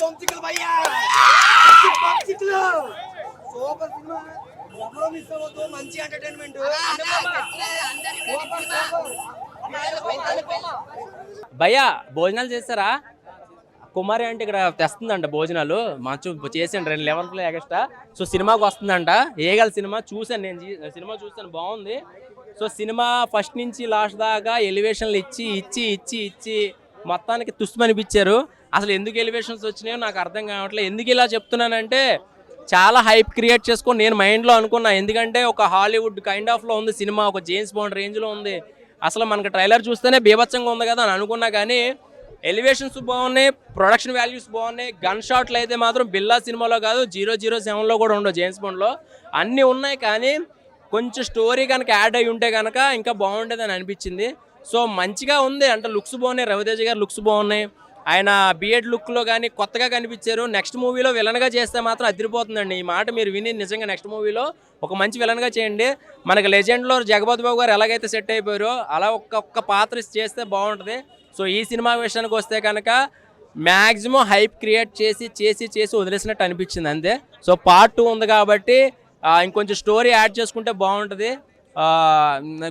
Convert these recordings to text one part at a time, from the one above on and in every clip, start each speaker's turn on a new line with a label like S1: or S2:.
S1: తొంచికలు భయ్యా! Super cinema. ఎవరో miss అవ్వద్దు మంచి ఎంటర్టైన్మెంట్
S2: భయ్యా భోజనాలు చేస్తారా కుమారి అంటే ఇక్కడ తెస్తుందంట భోజనాలు. మంచు చేసాను రెండు లెవెన్లో ఎక్స్ట్రా. సో సినిమాకి వస్తుందంట. ఏగల సినిమా చూసాను నేను సినిమా చూసాను బాగుంది. సో సినిమా ఫస్ట్ నుంచి లాస్ట్ దాకా ఎలివేషన్లు ఇచ్చి ఇచ్చి ఇచ్చి ఇచ్చి మొత్తానికి తుస్మనిపించారు అసలు ఎందుకు ఎలివేషన్స్ వచ్చినాయో నాకు అర్థం కావట్లేదు. ఎందుకు ఇలా చెప్తున్నానంటే చాలా హైప్ క్రియేట్ చేసుకొని నేను మైండ్లో అనుకున్నా. ఎందుకంటే ఒక హాలీవుడ్ కైండ్ ఆఫ్లో ఉంది సినిమా ఒక జేమ్స్ బాండ్ రేంజ్లో ఉంది. అసలు మనకు ట్రైలర్ చూస్తేనే బీభత్సంగా ఉంది కదా అని అనుకున్నా కానీ ఎలివేషన్స్ బాగున్నాయి ప్రొడక్షన్ వాల్యూస్ బాగున్నాయి. గన్ షాట్లు అయితే మాత్రం బిల్లా సినిమాలో కాదు జీరో జీరో సెవెన్లో కూడా ఉండవు జేమ్స్ బాండ్లో అన్నీ ఉన్నాయి కానీ కొంచెం స్టోరీ కనుక యాడ్ అయి ఉంటే కనుక ఇంకా బాగుండేదని అనిపించింది. సో మంచిగా ఉంది. అంటే లుక్స్ బాగున్నాయి. రవితేజ గారు లుక్స్ బాగున్నాయి. ఆయన బిఎడ్ లుక్లో కానీ కొత్తగా కనిపించారు. నెక్స్ట్ మూవీలో విలన్గా చేస్తే మాత్రం అదిరిపోతుందండి. ఈ మాట మీరు విని నిజంగా నెక్స్ట్ మూవీలో ఒక మంచి విలన్గా చేయండి. మనకి లెజెండ్లో జగపతి బాబు గారు ఎలాగైతే సెట్ అయిపోయారో అలా ఒక్క ఒక్క పాత్ర చేస్తే బాగుంటుంది. సో ఈ సినిమా విషయానికి వస్తే కనుక మ్యాక్సిమం హైప్ క్రియేట్ చేసి చేసి చేసి వదిలేసినట్టు అనిపించింది అంతే. సో పార్ట్ టూ ఉంది కాబట్టి ఇంకొంచెం స్టోరీ యాడ్ చేసుకుంటే బాగుంటుంది.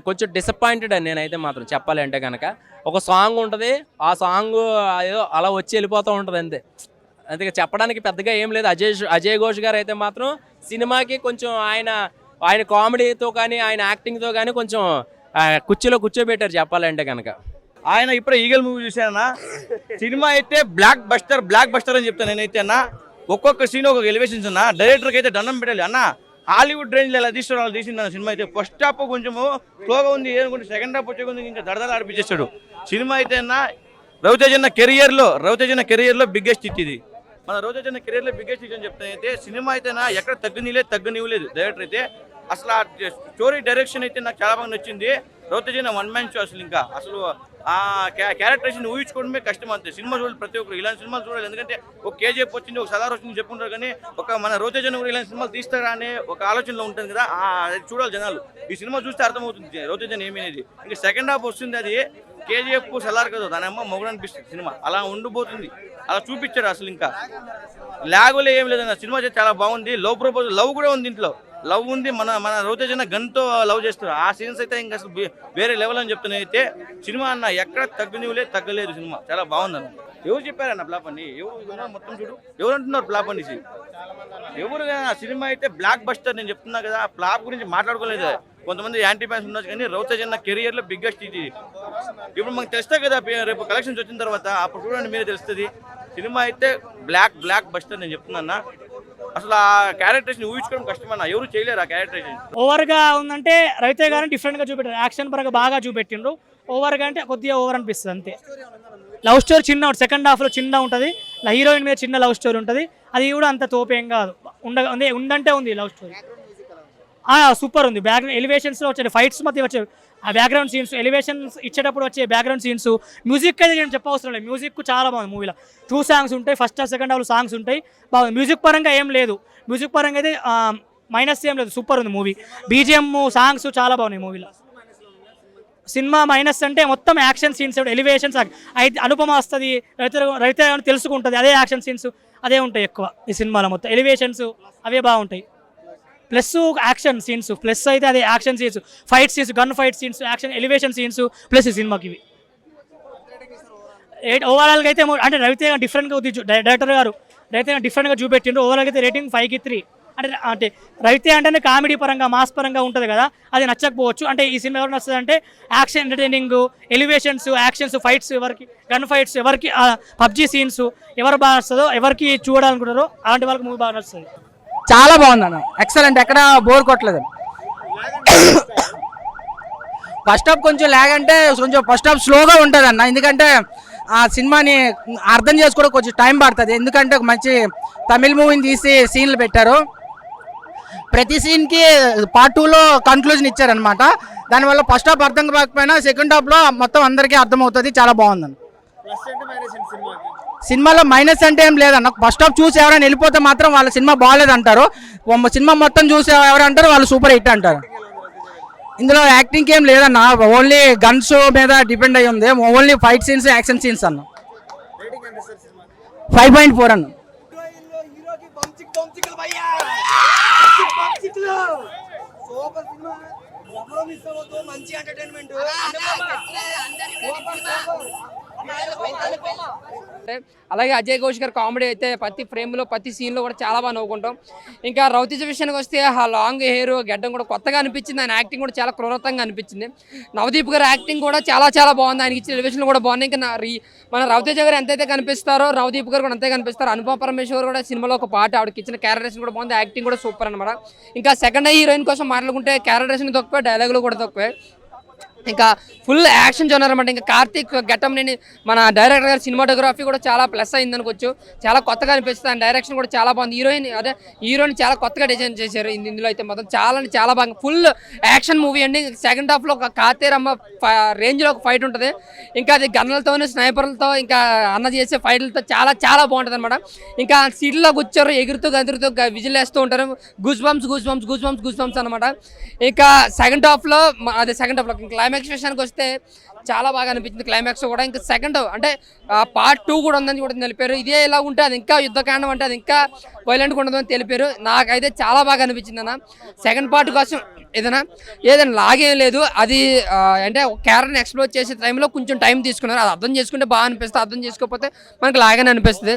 S2: కొంచెం డిసప్పాయింటెడ్ అని నేనైతే మాత్రం చెప్పాలి అంటే కనుక ఒక సాంగ్ ఉంటుంది ఆ సాంగ్ ఏదో అలా వచ్చి వెళ్ళిపోతూ ఉంటుంది అంతే. అందుకే చెప్పడానికి పెద్దగా ఏం లేదు. అజయ్ అజయ్ ఘోష్ గారు అయితే మాత్రం సినిమాకి కొంచెం ఆయన ఆయన కామెడీతో కానీ ఆయన యాక్టింగ్తో కానీ కొంచెం కుర్చీలో కూర్చోబెట్టారు చెప్పాలంటే కనుక
S3: ఆయన ఇప్పుడే ఈగల్ మూవీ చూశానన్నా. సినిమా అయితే బ్లాక్ బస్టర్ బ్లాక్ బస్టర్ అని చెప్తాను నేనైతే అన్న. ఒక్కొక్క సీన్ ఒక్కొక్క ఎలివేషన్స్ అన్న. డైరెక్టర్కి అయితే దండం పెట్టాలి. అన్న హాలీవుడ్ రేంజ్లో ఎలా తీసుకోవడం అలా తీసింది నా సినిమా అయితే. ఫస్ట్ హాఫ్ కొంచెము స్లోగా ఉంది ఏదనుకుంటే సెకండ్ హాఫ్ వచ్చే కొంచెం ఇంకా దడదల ఆడిపించేస్తాడు సినిమా అయితే అన్న రవితేజన్న కెరియర్లో రవితేజన్న కెరియర్లో బిగ్గెస్ట్ హిట్ ఇది. మన రవితేజన్న కెరియర్లో బిగ్గెస్ట్ హిట్ అని చెప్తానైతే అయితే సినిమా అయితే నా ఎక్కడ తగ్గనీలేదు తగ్గనివ్వలేదు. డైరెక్టర్ అయితే అసలు ఆ స్టోరీ డైరెక్షన్ అయితే నాకు చాలా బాగా నచ్చింది. రవితేజన్న వన్ మ్యాన్ షో అసలు ఇంకా. అసలు ఆ క్యారెక్టరేషన్ ఊహించుకోవడమే కష్టం అంతే. సినిమా చూడాలి ప్రతి ఒక్కరు ఇలాంటి సినిమాలు చూడాలి. ఎందుకంటే ఒక కేజీఎఫ్ వచ్చింది ఒక సలార్ వచ్చింది చెప్పుకుంటారు కానీ ఒక మన రవితేజన్న కూడా ఇలాంటి సినిమాలు తీస్తారా అనే ఒక ఆలోచనలో ఉంటుంది కదా అది చూడాలి జనాలు. ఈ సినిమా చూస్తే అర్థమవుతుంది రోజా జనం అనేది. ఇంకా సెకండ్ హాఫ్ వస్తుంది అది కేజీఎఫ్ సలార్ కదా దాని అమ్మ మొగుడు అనిపిస్తుంది సినిమా. అలా ఉండిపోతుంది. అలా చూపించారు అసలు ఇంకా. లాగులే ఏం లేదన్న సినిమా అయితే చాలా బాగుంది. లవ్ ప్రపోజల్ లవ్ కూడా ఉంది ఇంట్లో. లవ్ ఉంది మన మన రవితేజన గన్తో లవ్ చేస్తారు ఆ సీన్స్ అయితే ఇంకా అసలు వేరే లెవెల్ అని చెప్తున్నా అయితే సినిమా అన్న ఎక్కడ తగ్గనివ్వలే తగ్గలేదు సినిమా. చాలా బాగుందన్న ఎవరు చెప్పారన్న ఫ్లాప్ అని ఎవరు మొత్తం చూడు. ఎవరు అంటున్నారు ఫ్లాప్ అనేసి ఎవరు ఆ సినిమా అయితే బ్లాక్ బస్టర్ నేను చెప్తున్నా కదా ఫ్లాప్ గురించి మాట్లాడుకోలేదు కొంతమంది యాంటీ ఫ్యాన్స్ ఉన్నారు కానీ రవితేజన్న అన్న కెరియర్లో బిగ్గెస్ట్ ఇది. ఇప్పుడు మనకు తెలుస్తా కదా రేపు కలెక్షన్స్ వచ్చిన తర్వాత అప్పుడు చూడండి మీరే తెలుస్తుంది. సినిమా అయితే బ్లాక్ బ్లాక్ బస్టర్ నేను చెప్తున్నా అసలు ఆ క్యారెక్టర్స్ ఊహించుకోవడం కష్టమన్నా. ఎవరు చేయలేరు ఆ క్యారెక్టర్స్
S4: ఓవర్గా ఉందంటే రవితే గారిని డిఫరెంట్గా చూపెట్టారు. యాక్షన్ పరంగా బాగా చూపెట్టిండ్రు. ఓవర్గా అంటే కొద్దిగా ఓవర్ అనిపిస్తుంది అంతే. లవ్ స్టోరీ చిన్న సెకండ్ హాఫ్లో చిన్న ఉంటుంది. హీరోయిన్ మీద చిన్న లవ్ స్టోరీ ఉంటుంది. అది కూడా అంత తోపేం కాదు. ఉండ ఉందంటే ఉంది లవ్ స్టోరీ సూపర్ ఉంది. బ్యాక్గ్రౌండ్ ఎలివేషన్స్లో వచ్చే ఫైట్స్ మధ్య వచ్చే ఆ బ్యాక్గ్రౌండ్ సీన్స్ ఎలివేషన్స్ ఇచ్చేటప్పుడు వచ్చే బ్యాక్గ్రౌండ్ సీన్స్ మ్యూజిక్ అయితే నేను చెప్పవసరం లేదు. మ్యూజిక్ చాలా బాగుంది మూవీలో టూ సాంగ్స్ ఉంటాయి ఫస్ట్ సెకండ్ హాఫ్ సాంగ్స్ ఉంటాయి. బాగుంది. మ్యూజిక్ పరంగా ఏం లేదు. మ్యూజిక్ పరంగా అయితే మైనస్ ఏం లేదు. సూపర్ ఉంది మూవీ బీజిఎం సాంగ్స్ చాలా బాగున్నాయి మూవీలో సినిమా మైనస్ అంటే మొత్తం యాక్షన్ సీన్స్ ఎలివేషన్స్ అయితే అనుపమ వస్తుంది రైతు రైతు తెలుసుకుంటుంది. అదే యాక్షన్ సీన్స్ అదే ఉంటాయి ఎక్కువ ఈ సినిమాలో మొత్తం. ఎలివేషన్స్ అవే బాగుంటాయి. Plus action scenes. ప్లస్ అయితే అదే action scenes. Fight scenes gun fight scenes action elevation scenes plus ఈ సినిమాకి ఇవి. ఓవరాల్గా అయితే అంటే రవితేజ డిఫరెంట్గా ఉంది డైరెక్టర్ గారు రైతే డిఫరెంట్గా చూపెట్టిండు ఓవరాల్గా అయితే రేటింగ్ ఫైవ్కి త్రీ అంటే అంటే రవితే అంటేనే కామెడీ పరంగా మాస్ పరంగా ఉంటుంది కదా. అది నచ్చకపోవచ్చు. అంటే ఈ సినిమా ఎవరు నచ్చుతుంది అంటే action entertaining elevations actions fights ఎవరికి గన్ ఫైట్స్ ఎవరికి పబ్జీ సీన్స్ ఎవరు బాగా నచ్చుతుందో ఎవరికి చూడాలనుకుంటారో అలాంటి వాళ్ళకి మూవీ బాగా నచ్చుతుంది.
S5: చాలా బాగుంది అన్న ఎక్సలెంట్ ఎక్కడ బోర్ కొట్టలేదు ఫస్ట్ హాఫ్ కొంచెం లాగ్ అంటే కొంచెం ఫస్ట్ హాఫ్ స్లోగా ఉంటుంది అన్న ఎందుకంటే ఆ సినిమాని అర్థం చేసుకోవడం కొంచెం టైం పడుతుంది. ఎందుకంటే ఒక మంచి తమిళ మూవీని తీసి సీన్లు పెట్టారు. ప్రతి సీన్కి పార్ట్ టూలో కన్క్లూజన్ ఇచ్చారనమాట దానివల్ల ఫస్ట్ హాఫ్ అర్థం కాకపోయినా సెకండ్ హాఫ్లో మొత్తం అందరికీ అర్థమవుతుంది. చాలా బాగుందని సినిమాలో మైనస్ అంటే ఏం లేదన్న ఫస్ట్ హాఫ్ చూసి ఎవరైనా వెళ్ళిపోతే మాత్రం వాళ్ళ సినిమా బాగాలేదు అంటారు సినిమా మొత్తం చూసి ఎవరు అంటారు వాళ్ళు సూపర్ హిట్ అంటారు ఇందులో యాక్టింగ్ ఏం లేదన్న ఓన్లీ గన్స్ మీద డిపెండ్ అయి ఉంది only fight scenes action scenes అన్న ఫైవ్ పాయింట్ ఫోర్ అన్న
S1: మంచి ఎంటర్టైన్మెంట్
S6: అలాగే అజయ్ ఘోష్ గారు కామెడీ అయితే ప్రతి ఫ్రేమ్లో ప్రతి సీన్లో కూడా చాలా బాగా నవ్వుకుంటాం. ఇంకా రౌతిజ విషయానికి వస్తే ఆ లాంగ్ హెయిర్ గడ్డం కూడా కొత్తగా అనిపించింది. ఆయన యాక్టింగ్ కూడా చాలా క్రూరతంగా అనిపించింది. నవదీప్ గారు యాక్టింగ్ కూడా చాలా చాలా బాగుంది. ఆయనకి ఇచ్చిన ఎలివేషన్ కూడా బాగుంది ఇంకా రీ- మన రవితేజ గారు ఎంతైతే కనిపిస్తారో నవదీప్ గారు కూడా అంతే కనిపిస్తారు అనుపమ పరమేశ్వర్ కూడా సినిమాలో ఒక పాట ఆవిడకి ఇచ్చిన క్యారెక్టరేషన్ కూడా బాగుంది. యాక్టింగ్ కూడా సూపర్ అనమాట ఇంకా సెకండ్ హీరోయిన్ కోసం మాట్లాడుకుంటే క్యారెక్టరేషన్ తక్కువే డైలాగులు కూడా తక్కువే. ఇంకా ఫుల్ యాక్షన్ జోనర్ అనమాట ఇంకా కార్తీక్ ఘటం నేను మన డైరెక్టర్ గారి సినిమాటోగ్రఫీ కూడా చాలా ప్లస్ అయింది అనుకోవచ్చు. చాలా కొత్తగా అనిపిస్తుంది. అండ్ డైరెక్షన్ కూడా చాలా బాగుంది. హీరోయిన్ అదే హీరోయిన్ చాలా కొత్తగా డిజైన్ చేశారు. ఇందులో అయితే మొత్తం చాలా చాలా బాగా ఫుల్ యాక్షన్ మూవీ అండి. సెకండ్ హాఫ్లో ఒక కాతేరమ్మ రేంజ్లో ఒక ఫైట్ ఉంటుంది. ఇంకా అది గన్నులతోనే స్నైపర్లతో ఇంకా అన్న చేసే ఫైట్లతో చాలా చాలా బాగుంటుంది అనమాట ఇంకా సీట్లో కూర్చోరు ఎగురుతూ గదురుతూ విజిల్ వేస్తూ ఉంటారు. Goose bumps goose bumps goose bumps goose bumps అనమాట ఇంకా సెకండ్ హాఫ్లో అదే సెకండ్ హాఫ్లో క్లైమాక్స్ విషయానికి వస్తే చాలా బాగా అనిపించింది. క్లైమాక్స్ కూడా ఇంకా సెకండ్ అంటే పార్ట్ టూ కూడా ఉందని కూడా తెలిపారు. ఇదే ఇలా ఉంటే అది ఇంకా యుద్ధకాండం అంటే అది ఇంకా వైలెంట్గా ఉండదని తెలిపారు. నాకైతే చాలా బాగా అనిపించింది అన్న. సెకండ్ పార్ట్ కోసం ఏదైనా ఏదైనా లాగేం లేదు. అది అంటే ఒక క్యారెక్టర్ని ఎక్స్ప్లోర్ చేసే టైంలో కొంచెం టైం తీసుకున్నారు. అది అర్థం చేసుకుంటే బాగా అనిపిస్తుంది. అర్థం చేసుకోకపోతే మనకి లాగానే అనిపిస్తుంది.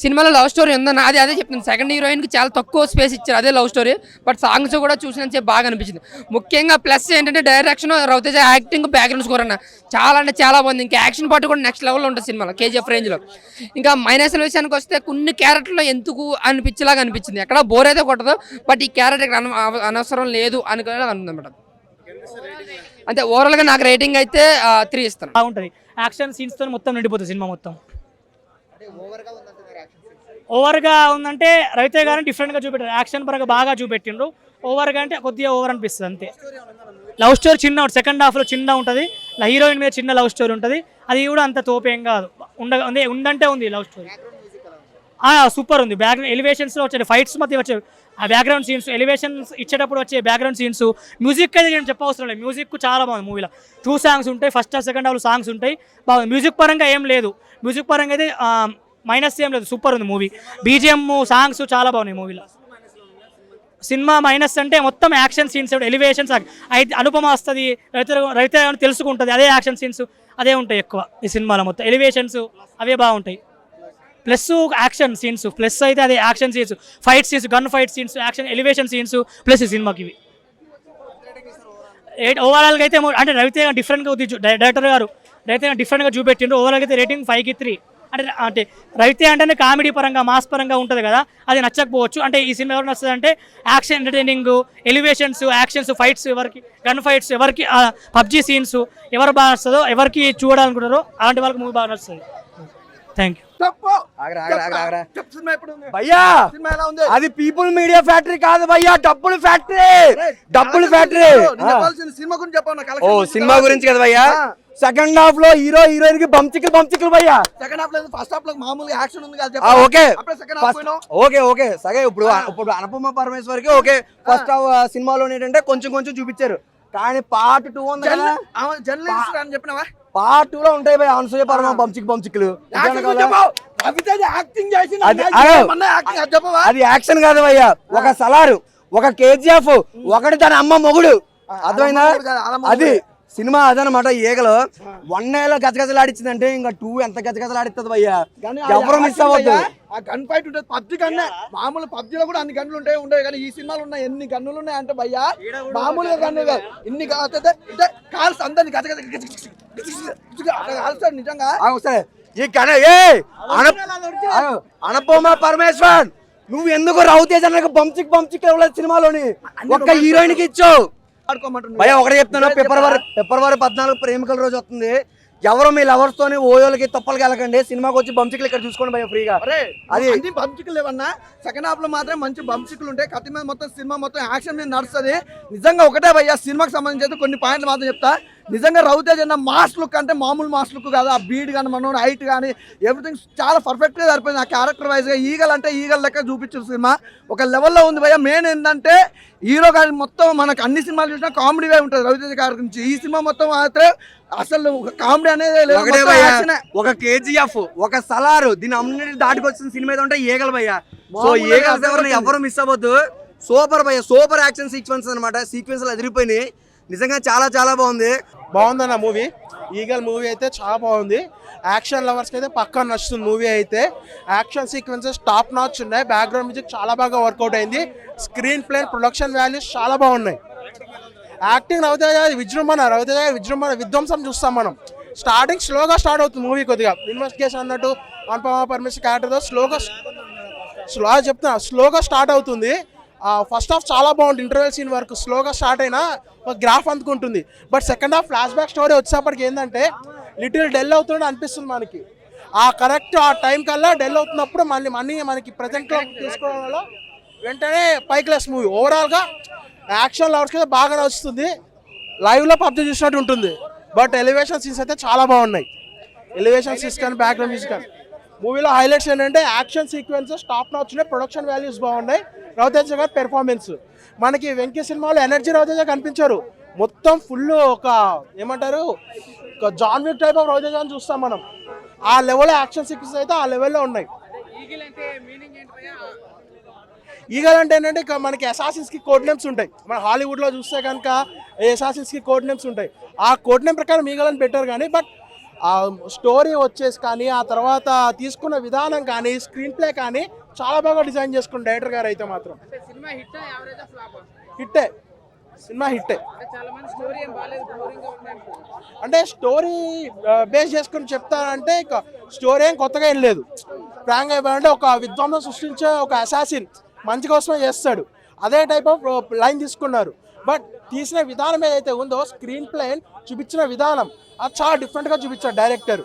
S6: సినిమాలో లవ్ స్టోరీ ఉందన్న అది అదే చెప్తుంది. సెకండ్ హీరోయిన్కి చాలా తక్కువ స్పేస్ ఇచ్చారు. అదే లవ్ స్టోరీ. బట్ సాంగ్స్ కూడా చూసినంత బాగా అనిపించింది. ముఖ్యంగా ప్లస్ ఏంటంటే direction Ravi Teja acting background score అన్న. చాలా అంటే చాలా బాగుంది. ఇంకా యాక్షన్ పార్ట్ కూడా నెక్స్ట్ లెవెల్లో ఉంటుంది సినిమాలో కేజీఎఫ్ రేంజ్లో ఇంకా మైనస్ విషయానికి వస్తే కొన్ని క్యారెక్టర్లో ఎందుకు అనిపించేలాగా అనిపించింది. ఎక్కడ బోర్ అయితే కొట్టదు. బట్ ఈ క్యారెక్టర్ అన అనవసరం లేదు అనుకునేలా ఉందన్నమాట అంతే ఓవరాల్గా నాకు రేటింగ్ అయితే త్రీ ఇస్తాను.
S4: బాగుంటుంది. యాక్షన్ సీన్స్తో మొత్తం నిండిపోతుంది సినిమా మొత్తం. ఓవర్గా ఉందంటే రవితేజ గారిని డిఫరెంట్గా చూపెట్టారు. యాక్షన్ పరంగా బాగా చూపెట్టిండ్రు. ఓవర్గా అంటే కొద్దిగా ఓవర్ అనిపిస్తుంది అంతే. లవ్ స్టోరీ చిన్న సెకండ్ హాఫ్లో చిన్న ఉంటుంది. హీరోయిన్ మీద చిన్న లవ్ స్టోరీ ఉంటుంది. అది కూడా అంత తోపేం కాదు. ఉండ ఉంది ఉందంటే ఉంది లవ్ స్టోరీ సూపర్ ఉంది. బ్యాక్గ్రౌండ్ ఎలివేషన్స్లో వచ్చే ఫైట్స్ మధ్య వచ్చే ఆ బ్యాక్గ్రౌండ్ సీన్స్ ఎలివేషన్స్ ఇచ్చేటప్పుడు వచ్చే బ్యాక్గ్రౌండ్ సీన్స్ మ్యూజిక్ అయితే నేను చెప్పవసరం లేదు. మ్యూజిక్ చాలా బాగుంది మూవీలో టూ సాంగ్స్ ఉంటాయి ఫస్ట్ సెకండ్ హాఫ్ సాంగ్స్ ఉంటాయి. బాగుంది. మ్యూజిక్ పరంగా ఏం లేదు. మ్యూజిక్ పరంగా అయితే మైనస్ ఏం లేదు సూపర్ ఉంది మూవీ. బీజిఎం సాంగ్స్ చాలా బాగున్నాయి మూవీలో. సినిమా మైనస్ అంటే మొత్తం యాక్షన్ సీన్స్ ఎలివేషన్స్ అయితే అనుపమ వస్తుంది రైతు రైతు తెలుసుకుంటుంది అదే యాక్షన్ సీన్స్ అదే ఉంటాయి ఎక్కువ ఈ సినిమాలో మొత్తం. ఎలివేషన్స్ అవే బాగుంటాయి. ప్లస్ యాక్షన్ సీన్స్ ప్లస్ అయితే అదే action scenes fight scenes gun fight scenes action elevation scenes plus ఈ సినిమాకి ఇవి. ఓవరాల్గా అయితే అంటే రవితేజ డిఫరెంట్గా ఉంది డైరెక్టర్ గారు రైతే డిఫరెంట్గా చూపెట్టిండ్రు. ఓవరాల్గా అయితే రేటింగ్ ఫైవ్కి త్రీ అంటే అంటే రవితేజ అంటేనే కామెడీ పరంగా మాస్ పరంగా ఉంటుంది కదా అది నచ్చకపోవచ్చు. అంటే ఈ సినిమా ఎవరు నచ్చుతుంది అంటే action entertaining elevations actions fights ఎవరికి గన్ ఫైట్స్ ఎవరికి పబ్జీ సీన్స్ ఎవరు బాగా నచ్చుతుందో ఎవరికి చూడాలనుకుంటారో అలాంటి వాళ్ళకి మూవీ బాగా నచ్చుతుంది. థ్యాంక్ యూ
S1: భయ్యా
S7: సినిమా ఎలా ఉంది?
S1: అది పీపుల్ మీడియా ఫ్యాక్టరీ కాదు భయ్యా డబ్బుల ఫ్యాక్టరీ డబ్బుల ఫ్యాక్టరీ
S7: సినిమా గురించి చెప్పాను
S1: ఓ సినిమా గురించి కదా భయ్యా? సెకండ్ హాఫ్లో హీరో హీరోయిన్కి బంచికలు బంచికలు భయ్యా.
S7: సెకండ్ హాఫ్ లేదు ఫస్ట్ హాఫ్లో మామూలుగా యాక్షన్ ఉంది కదా
S1: ఆ, ఓకే.
S7: అప్పుడే సెకండ్ హాఫ్ పోయినావు
S1: ఓకే ఓకే. సగే ఇప్పుడు ఇప్పుడు అనుపమ పరమేశ్వర్కి ఓకే. ఫస్ట్ సినిమాలో ఏంటంటే కొంచెం కొంచెం చూపించారు. కానీ పార్ట్ టూ ఉంది కదా.
S7: జర్నలిస్ట్ అని చెప్పినావా?
S1: పార్ట్ టూ లో ఉంటాయి భయ్య అనసూయ పరమ బంచిక్ బంచికలు అది- యాక్షన్ కాదు భయ్య. ఒక సలారు ఒక కేజీఎఫ్ ఒకటి తన అమ్మ మొగుడు.
S7: మొగుడు.
S1: అది సినిమా అదనమాట ఈగలు. వన్లో గజగజలాడిచ్చిందంటే ఇంకా టూ ఎంత గజగజలాడిస్తుంది భయ్యా ఎవరు మిస్ అవ్వద్దు.
S7: ఆ గన్ ఫైట్ ఉంటుంది పబ్జి కన్నా మామూలు పబ్జిలో కూడా అన్ని గన్నులు ఉంటాయి ఉండవు కానీ ఈ సినిమాలో ఉన్న ఎన్ని గన్నులు ఉన్నాయి అంటే భయ్యా మామూలుగా గన్ను కాదు ఇన్ని కాల్స్ అందరిని గజ గజ గజ గజ గజ గజ గజ అట్లా కాల్స్తాడు నిజంగా
S1: సరే ఈ కన ఏ అనుపమ పరమేశ్వర్ నువ్వు ఎందుకు రౌతేజ్ అన్నకు బంచిక్ బంచిక్ సినిమాలోని? ఒక్క హీరోయిన్కి ఇచ్చావు. భయ ఒకటి చెప్తాను ఫిబ్రవరి ఫిబ్రవరి పద్నాలుగు ప్రేమికుల రోజు వస్తుంది. ఎవరు మీ లవర్స్ తోని ఓయోలకి తప్పలకి వెళ్ళకండి. సినిమాకి వచ్చి బంచికలు ఇక్కడ చూసుకోండి భయ ఫ్రీగా అది-
S7: బంచికలు లేవన్నా? సెకండ్ హాఫ్లో మాత్రం మంచి బంచికలు ఉంటాయి. కత్తి మీద మొత్తం సినిమా మొత్తం యాక్షన్ మీద నడుస్తుంది. నిజంగా ఒకటే భయ్యా సినిమాకి సంబంధించి కొన్ని పాయింట్లు మాత్రం చెప్తా. నిజంగా రవితేజ్ అన్న మాస్ లుక్ అంటే మామూలు మాస్ లుక్ కాదు. ఆ బీడ్ కానీ మన హైట్ కానీ ఎవ్రీథింగ్ చాలా పర్ఫెక్ట్గా సరిపోయింది. ఆ క్యారెక్టర్ వైజ్గా ఈగల్ అంటే ఈగల్ లెక్క చూపించారు సినిమా. ఒక లెవెల్లో ఉంది భయ్య. మెయిన్ ఏంటంటే హీరో గారి మొత్తం మనకు అన్ని సినిమాలు చూసినా కామెడీగా ఉంటుంది రవితేజ్ గారి గురించి. ఈ సినిమా మొత్తం మాత్రం అసలు కామెడీ అనేది.
S1: ఒక కేజీఎఫ్ ఒక సలారు దీని అన్నిటి దాటికొచ్చిన సినిమా ఏదో ఉంటే ఈగలు భయ్యా. సో
S7: అర్థమవుతుంది.
S1: ఎవరు మిస్ అవ్వద్దు. సూపర్ భయ్య సూపర్ యాక్షన్ సీక్వెన్స్ అనమాట సీక్వెన్స్ అదిరిపోయినాయి. నిజంగా చాలా చాలా బాగుంది
S8: బాగుందన్న మూవీ ఈగల్ మూవీ అయితే చాలా బాగుంది యాక్షన్ లవర్స్కి అయితే పక్కా నచ్చుతుంది మూవీ అయితే యాక్షన్ సీక్వెన్సెస్ టాప్ నాచ్ ఉన్నాయి బ్యాక్గ్రౌండ్ మ్యూజిక్ చాలా బాగా వర్కౌట్ అయింది స్క్రీన్ ప్లే ప్రొడక్షన్ వాల్యూస్ చాలా బాగున్నాయి యాక్టింగ్ రవితేజ విజృంభణ రవితేజ విజృంభణ విధ్వంసం చూస్తాం మనం స్టార్టింగ్ స్లోగా స్టార్ట్ అవుతుంది మూవీ కొద్దిగా ఇన్వెస్టిగేషన్ అన్నట్టు అనుపమ పర్మిషన్ క్యారెక్టర్తో స్లోగా స్లో చెప్తున్నా స్లోగా స్టార్ట్ అవుతుంది ఫస్ట్ హాఫ్ చాలా బాగుంటుంది ఇంటర్వెల్ సీన్ వరకు స్లోగా స్టార్ట్ అయినా ఒక గ్రాఫ్ అందుకుంటుంది. But second half flashback story వచ్చేప్పటికి ఏంటంటే లిటిల్ డెల్ అవుతుండే అనిపిస్తుంది మనకి. ఆ కరెక్ట్ ఆ టైం కల్లా డెల్ అవుతున్నప్పుడు మళ్ళీ మనీ మనకి ప్రజెంట్లో తీసుకోవడం వల్ల వెంటనే పై క్లాస్ మూవీ ఓవరాల్గా యాక్షన్ లవర్స్కి అయితే బాగా నచ్చుతుంది. లైవ్లో పబ్జి చూసినట్టు ఉంటుంది. బట్ ఎలివేషన్ సీన్స్ అయితే చాలా బాగున్నాయి. ఎలివేషన్ సీన్స్ కానీ బ్యాక్గ్రౌండ్ సీన్స్ కానీ. మూవీలో హైలైట్స్ ఏంటంటే యాక్షన్ సీక్వెన్సెస్ టాప్ నాచ్ ఉన్నాయి ప్రొడక్షన్ వాల్యూస్ బాగున్నాయి. రవితేజ గారి పెర్ఫార్మెన్స్ మనకి వెంకీ సినిమాలో ఎనర్జీ రవితేజ కనిపించారు. మొత్తం ఫుల్ ఒక ఏమంటారు? ఒక John Wick type of Ravi Teja అని చూస్తాం మనం. ఆ లెవెల్ యాక్షన్ సీక్వెన్స్ అయితే ఆ లెవెల్లో ఉన్నాయి. ఈగల్ అంటే ఏంటంటే మనకి అసాసిన్స్కి కోడ్ నేమ్స్ ఉంటాయి. మన హాలీవుడ్లో చూస్తే కనుక అసాసిన్స్కి కోడ్ నేమ్స్ ఉంటాయి. ఆ కోడ్ నేమ్ ప్రకారం ఈగల్ అని పెట్టారు కానీ బట్ ఆ స్టోరీ వచ్చేసి కానీ ఆ తర్వాత తీసుకున్న విధానం కానీ స్క్రీన్ ప్లే కానీ చాలా బాగా డిజైన్ చేసుకున్న డైరెక్టర్ గారు అయితే మాత్రం. హిట్టే సినిమా హిట్టే అంటే స్టోరీ బేస్ చేసుకుని చెప్తారంటే ఇక స్టోరీ ఏం కొత్తగా ఏం లేదు. ప్రాంగ్ అయిపోయాలంటే ఒక విధ్వంసం సృష్టించే ఒక అసాసిన్ మంచి కోసమే చేస్తాడు. అదే టైప్ ఆఫ్ లైన్ తీసుకున్నారు. బట్ తీసిన విధానం ఏదైతే ఉందో స్క్రీన్ ప్లే చూపించిన విధానం. అది చాలా డిఫరెంట్గా చూపించాడు డైరెక్టర్